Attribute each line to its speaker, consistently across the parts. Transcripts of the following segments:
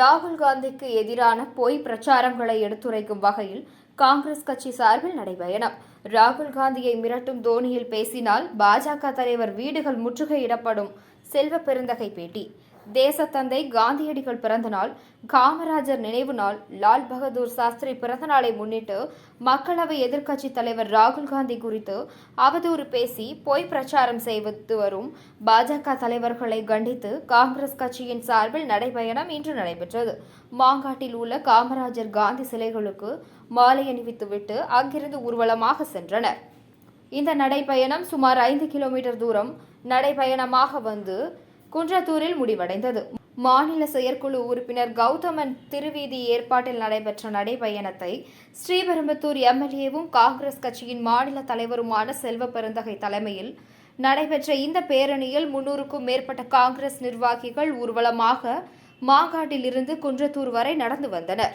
Speaker 1: ராகுல் காந்திக்கு எதிரான பொய் பிரச்சாரங்களை எடுத்துரைக்கும் வகையில் காங்கிரஸ் கட்சி சார்பில் நடைபயணம். ராகுல் காந்தியை மிரட்டும் தோனியில் பேசினால் பாஜக தலைவர் வீடுகள் முற்றுகையிடப்படும். செல்வ பெருந்தகை பேட்டி. தேசத்தந்தை காந்தியடிகள் பிறந்த நாள் காமராஜர் நினைவு நாள் லால் பகதூர் சாஸ்திரி பிறந்த நாளை முன்னிட்டு மக்களவை எதிர்க்கட்சித் தலைவர் ராகுல் காந்தி குறித்து அவதூறு பேசி பொய் பிரச்சாரம் செய்து வரும் பாஜக தலைவர்களை கண்டித்து காங்கிரஸ் கட்சியின் சார்பில் நடைபயணம் இன்று நடைபெற்றது. மாங்காட்டில் உள்ள காமராஜர் காந்தி சிலைகளுக்கு மாலை அணிவித்துவிட்டு அங்கிருந்து ஊர்வலமாக சென்றனர். இந்த நடைபயணம் சுமார் ஐந்து கிலோமீட்டர் தூரம் நடைபயணமாக வந்து குன்றத்தூரில் முடிவடைந்தது. மாநில செயற்குழு உறுப்பினர் கௌதமன் திருவீதி ஏற்பாட்டில் நடைபெற்ற நடைபயணத்தை ஸ்ரீபெரும்புத்தூர் எம்எல்ஏவும் காங்கிரஸ் கட்சியின் மாநில தலைவருமான செல்வ பெருந்தகை தலைமையில் நடைபெற்ற இந்த பேரணியில் முன்னூறுக்கும் மேற்பட்ட காங்கிரஸ் நிர்வாகிகள் ஊர்வலமாக மாங்காட்டிலிருந்து குன்றத்தூர் வரை நடந்து வந்தனர்.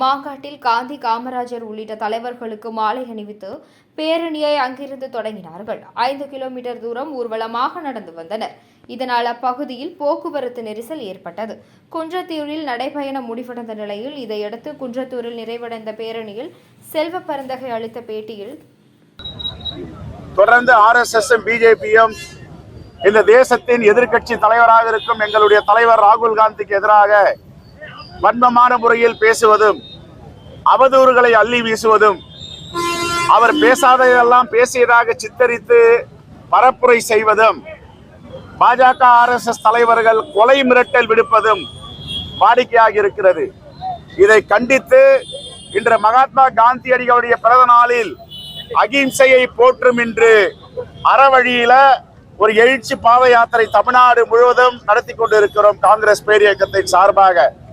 Speaker 1: மாங்காட்டில் காந்தி காமராஜர் உள்ளிட்ட தலைவர்களுக்கு மாலை அணிவித்து பேரணியை அங்கிருந்து தொடங்கினார்கள். ஐந்து கிலோமீட்டர் தூரம் ஊர்வலமாக நடந்து வந்தனர். இதனால் அப்பகுதியில் போக்குவரத்து நெரிசல் ஏற்பட்டது. குன்றத்தூரில் நடைபயணம் முடிவடைந்த நிலையில் இதையடுத்து குன்றத்தூரில் நிறைவடைந்த பேரணியில் செல்வ பரந்தகை அளித்த பேட்டியில்
Speaker 2: தொடர்ந்து ஆர்எஸ்எஸ் பிஜேபியும் இந்த தேசத்தின் எதிர்க்கட்சி தலைவராக இருக்கும் எங்களுடைய தலைவர் ராகுல் காந்திக்கு எதிராக வன்மமான முறையில் பேசுவதும் அவதூறுகளை அள்ளி வீசுவதும் அவர் பேசாததெல்லாம் பேசியதாக சித்தரித்து பரப்புரை செய்வதும் பாஜக ஆர்எஸ்எஸ் தலைவர்கள் கொலை மிரட்டல் விடுப்பதும் வாடிக்கையாக இருக்கிறது. இதை கண்டித்து இன்று மகாத்மா காந்தியடிகளுடைய பிறந்த நாளில் அகிம்சையை போற்றும் இன்று அறவழியில ஒரு எழுச்சி பாத யாத்திரை தமிழ்நாடு முழுவதும் நடத்தி கொண்டிருக்கிறோம் காங்கிரஸ் பேரியக்கத்தின் சார்பாக.